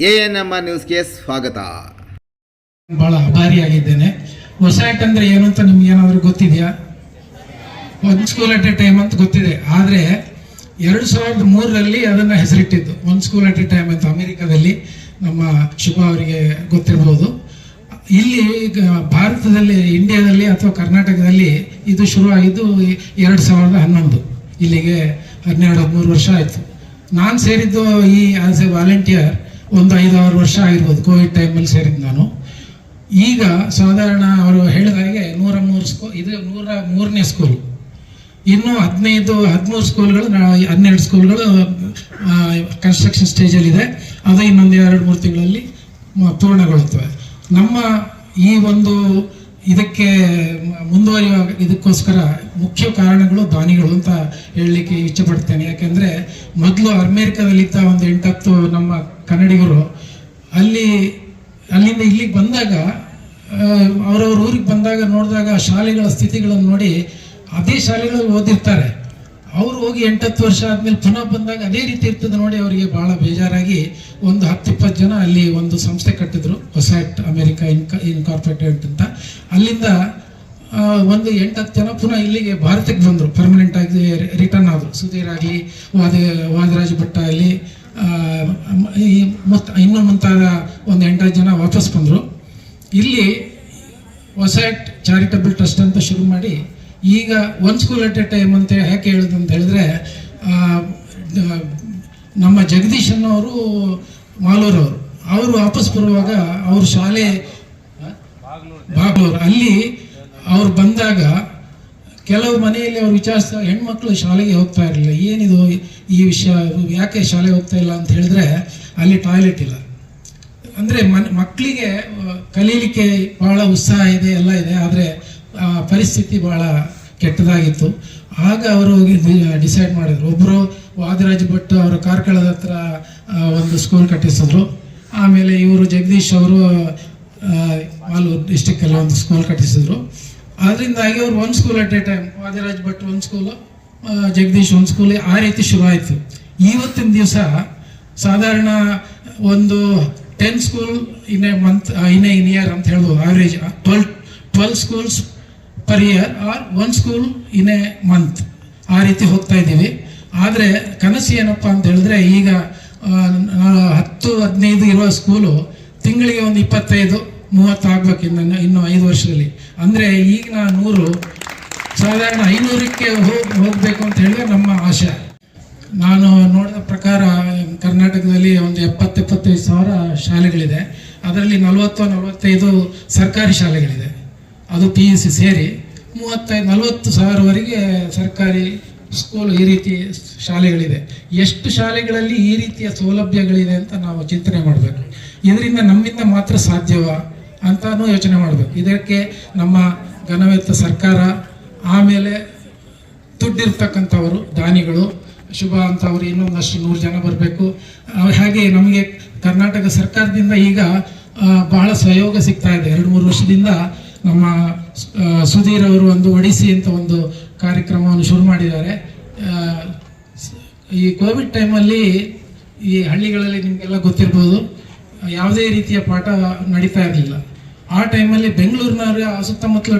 A N M R ನ್ಯೂಸ್ಗೆ ಸ್ವಾಗತ. ಬಹಳ ಆಭಾರಿಯಾಗಿದ್ದೇನೆ ಆಕ್ಟ್ ಅಂದ್ರೆ ಏನು ಅಂತ ನಿಮ್ಗೆ ಏನಾದರೂ ಗೊತ್ತಿದೆಯಾ? ಒಂದು ಸ್ಕೂಲ್ ಅಟ್ ಎ ಟೈಮ್ ಅಂತ ಗೊತ್ತಿದೆ. ಆದರೆ ಎರಡು ಸಾವಿರದ ಮೂರರಲ್ಲಿ ಅದನ್ನು ಹೆಸರಿಟ್ಟಿದ್ದು. ಒಂದು ಸ್ಕೂಲ್ ಅಟ್ ಎ ಟೈಮ್ ಅಂತ ಅಮೆರಿಕದಲ್ಲಿ ನಮ್ಮ ಶುಭ ಅವರಿಗೆ ಗೊತ್ತಿರ್ಬೋದು. ಇಲ್ಲಿ ಈಗ ಭಾರತದಲ್ಲಿ, ಇಂಡಿಯಾದಲ್ಲಿ ಅಥವಾ ಕರ್ನಾಟಕದಲ್ಲಿ ಇದು ಶುರುವಾಗಿದ್ದು ಎರಡು ಸಾವಿರದ ಹನ್ನೊಂದು. ಇಲ್ಲಿಗೆ ಹನ್ನೆರಡು ಹದಿಮೂರು ವರ್ಷ ಆಯಿತು. ನಾನು ಸೇರಿದ್ದು ಈ ಆಸ್ ಎ ವಾಲಂಟಿಯರ್ ಒಂದು ಆರು ವರ್ಷ ಆಗಿರ್ಬೋದು, ಕೋವಿಡ್ ಟೈಮಲ್ಲಿ ಸೇರಿದ್ದು ನಾನು. ಈಗ ಸಾಧಾರಣ ಅವರು ಹೇಳಿದ ಹಾಗೆ ನೂರ ಮೂರು ಸ್ಕೂ ಇದು ನೂರ ಮೂರನೇ ಸ್ಕೂಲ್ ಇನ್ನು ಹದಿನೈದು, ಹದಿಮೂರು ಸ್ಕೂಲ್ಗಳು ಹನ್ನೆರಡು ಸ್ಕೂಲ್ಗಳು ಕನ್ಸ್ಟ್ರಕ್ಷನ್ ಸ್ಟೇಜಲ್ಲಿದೆ ಅದು ಇನ್ನೊಂದು ಎರಡು, ಮೂರು ತಿಂಗಳಲ್ಲಿ ಪೂರ್ಣಗೊಳ್ಳುತ್ತವೆ. ನಮ್ಮ ಈ ಒಂದು ಇದಕ್ಕೆ ಮುಂದುವರಿಯುವ ಇದಕ್ಕೋಸ್ಕರ ಮುಖ್ಯ ಕಾರಣಗಳು ದಾನಿಗಳು ಅಂತ ಹೇಳಲಿಕ್ಕೆ ಇಚ್ಛಪಡ್ತೇನೆ. ಯಾಕೆಂದರೆ ಮೊದಲು ಅಮೇರಿಕಾದಲ್ಲಿದ್ದ ಒಂದು ಎಂಟತ್ತು ನಮ್ಮ ಕನ್ನಡಿಗರು ಅಲ್ಲಿ, ಅಲ್ಲಿಂದ ಇಲ್ಲಿಗೆ ಬಂದಾಗ ಅವರವ್ರ ಊರಿಗೆ ಬಂದಾಗ ನೋಡಿದಾಗ ಶಾಲೆಗಳ ಸ್ಥಿತಿಗಳನ್ನು ನೋಡಿ ಅದೇ ಶಾಲೆಗಳಲ್ಲಿ ಓದಿರ್ತಾರೆ. ಅವ್ರು ಹೋಗಿ ಎಂಟತ್ತು ವರ್ಷ ಆದ್ಮೇಲೆ ಪುನಃ ಬಂದಾಗ ಅದೇ ರೀತಿ ಇರ್ತದೆ ನೋಡಿ ಅವರಿಗೆ ಬಹಳ ಬೇಜಾರಾಗಿ ಒಂದು ಹತ್ತು ಇಪ್ಪತ್ತು ಜನ ಅಲ್ಲಿ ಒಂದು ಸಂಸ್ಥೆ ಕಟ್ಟಿದ್ರು ಹೊಸಾಟ್ ಅಮೆರಿಕ ಇನ್ಕ, ಇನ್ಕಾರ್ಪೊರೇಟೆಡ್ ಅಂತ. ಅಲ್ಲಿಂದ ಒಂದು ಎಂಟತ್ತು ಜನ ಪುನಃ ಇಲ್ಲಿಗೆ ಭಾರತಕ್ಕೆ ಬಂದರು. ಪರ್ಮನೆಂಟ್ ಆಗಿ ರಿಟರ್ನ್ ಆದರು. ಸುಧೀರ್ ಆಗಲಿ, ವಾದ, ವಾದರಾಜ ಭಟ್ಟ ಆಗಲಿ ಈ ಮತ್ತು ಇನ್ನೂ ಮುಂತಾದ ಒಂದು ಎಂಟತ್ತು ಜನ ವಾಪಸ್ ಬಂದರು. ಇಲ್ಲಿ ಹೊಸಾಟ್ ಚಾರಿಟಬಲ್ ಟ್ರಸ್ಟ್ ಅಂತ ಶುರು ಮಾಡಿ ಈಗ one school at a time ಅಂತ ಯಾಕೆ ಹೇಳೋದು ಅಂತ ಹೇಳಿದ್ರೆ ನಮ್ಮ ಜಗದೀಶ್ ಅನ್ನೋರು ಮಾಲೂರವರು ಅವರು. ವಾಪಸ್ ಬರುವಾಗ ಅವ್ರ ಶಾಲೆ ಬಾಗ್ಲೂರು. ಅಲ್ಲಿ ಅವ್ರು ಬಂದಾಗ ಕೆಲವು ಮನೆಯಲ್ಲಿ ಅವ್ರು ವಿಚಾರಿಸ್ತಾ, ಹೆಣ್ಮಕ್ಳು ಶಾಲೆಗೆ ಹೋಗ್ತಾ ಇರಲಿಲ್ಲ. ಏನಿದು ಈ ವಿಷಯ? ಯಾಕೆ ಶಾಲೆ ಹೋಗ್ತಾ ಇಲ್ಲ ಅಂತ ಹೇಳಿದ್ರೆ ಅಲ್ಲಿ ಟಾಯ್ಲೆಟ್ ಇಲ್ಲ. ಅಂದರೆ ಮನ್ ಮಕ್ಕಳಿಗೆ ಕಲೀಲಿಕ್ಕೆ ಬಹಳ ಉತ್ಸಾಹ ಇದೆ, ಎಲ್ಲ ಇದೆ. ಆದರೆ ಪರಿಸ್ಥಿತಿ ಬಹಳ ಕೆಟ್ಟದಾಗಿತ್ತು. ಆಗ ಅವರು ಡಿಸೈಡ್ ಮಾಡಿದ್ರು. ಒಬ್ಬರು ವಾದಿರಾಜ್ ಭಟ್ ಅವರು ಕಾರ್ಕಳದ ಹತ್ರ ಒಂದು ಸ್ಕೂಲ್ ಕಟ್ಟಿಸಿದ್ರು. ಆಮೇಲೆ ಇವರು ಜಗದೀಶ್ ಅವರು ಆಲೂರು ಡಿಸ್ಟಿಕ್ಕಲ್ಲಿ ಒಂದು ಸ್ಕೂಲ್ ಕಟ್ಟಿಸಿದ್ರು. ಅದರಿಂದಾಗಿ ಅವ್ರು ಒಂದು school at a time Vadiraj Bhat ಒಂದು ಸ್ಕೂಲು ಜಗದೀಶ್ ಒಂದು ಸ್ಕೂಲ್ ಆ ರೀತಿ ಶುರುವಾಯಿತು ಇವತ್ತಿನ ದಿವಸ ಸಾಧಾರಣ ಒಂದು ten school in a month in a in year ಅಂತ ಹೇಳ್ಬೋದು average twelve twelve schools per year or one school in a month ಆ ರೀತಿ ಹೋಗ್ತಾ ಇದ್ದೀವಿ. ಆದರೆ ಕನಸು ಏನಪ್ಪ ಅಂತ ಹೇಳಿದ್ರೆ ಈಗ ಹತ್ತು, ಹದಿನೈದು ಇರುವ ಸ್ಕೂಲು ತಿಂಗಳಿಗೆ ಒಂದು ಇಪ್ಪತ್ತೈದು, ಮೂವತ್ತು ಆಗ್ಬೇಕು ಇನ್ನು ಇನ್ನು ಐದು ವರ್ಷದಲ್ಲಿ. ಅಂದರೆ ಈಗಿನ ನೂರು, ಸಾಧಾರಣ ಐನೂರಕ್ಕೆ ಹೋಗಿ, ಹೋಗಬೇಕು ಅಂತ ಹೇಳಿದ್ರೆ ನಮ್ಮ ಆಶೆ. ನಾನು ನೋಡಿದ ಪ್ರಕಾರ ಕರ್ನಾಟಕದಲ್ಲಿ ಒಂದು ಎಪ್ಪತ್ತೆಪ್ಪತ್ತೈದು ಸಾವಿರ ಶಾಲೆಗಳಿದೆ. ಅದರಲ್ಲಿ ನಲವತ್ತು, ನಲವತ್ತೈದು ಸರ್ಕಾರಿ ಶಾಲೆಗಳಿದೆ. ಅದು ಪಿ ಯು ಸಿ ಸೇರಿ ಮೂವತ್ತೈದು ನಲವತ್ತು ಸಾವಿರವರೆಗೆ ಸರ್ಕಾರಿ ಸ್ಕೂಲ್ ಈ ರೀತಿ ಶಾಲೆಗಳಿದೆ. ಎಷ್ಟು ಶಾಲೆಗಳಲ್ಲಿ ಈ ರೀತಿಯ ಸೌಲಭ್ಯಗಳಿದೆ ಅಂತ ನಾವು ಚಿಂತನೆ ಮಾಡಬೇಕು. ಇದರಿಂದ ನಮ್ಮಿಂದ ಮಾತ್ರ ಸಾಧ್ಯವ ಅಂತಾನೂ ಯೋಚನೆ ಮಾಡಬೇಕು. ಇದಕ್ಕೆ ನಮ್ಮ ಘನವೆತ್ತ ಸರ್ಕಾರ ಆಮೇಲೆ ದುಡ್ಡಿರ್ತಕ್ಕಂಥವರು, ದಾನಿಗಳು, ಶುಭ ಅಂತ ಅವರು ಇನ್ನೊಂದಷ್ಟು ನೂರು ಜನ ಬರಬೇಕು. ಹಾಗೆ ನಮಗೆ ಕರ್ನಾಟಕ ಸರ್ಕಾರದಿಂದ ಈಗ ಬಹಳ ಸಹಯೋಗ ಸಿಗ್ತಾ ಇದೆ. ಎರಡು, ಮೂರು ವರ್ಷದಿಂದ ನಮ್ಮ ಸುಧೀರ್ ಅವರು ಒಂದು ಒಡಿಸಿ ಅಂತ ಒಂದು ಕಾರ್ಯಕ್ರಮವನ್ನು ಶುರು ಮಾಡಿದ್ದಾರೆ. ಈ ಕೋವಿಡ್ ಟೈಮಲ್ಲಿ ಈ ಹಳ್ಳಿಗಳಲ್ಲಿ ನಿಮಗೆಲ್ಲ ಗೊತ್ತಿರ್ಬೋದು, ಯಾವುದೇ ರೀತಿಯ ಪಾಠ ನಡೀತಾ ಇರಲಿಲ್ಲ. ಆ ಟೈಮಲ್ಲಿ ಬೆಂಗಳೂರಿನ ಸುತ್ತಮುತ್ತಲ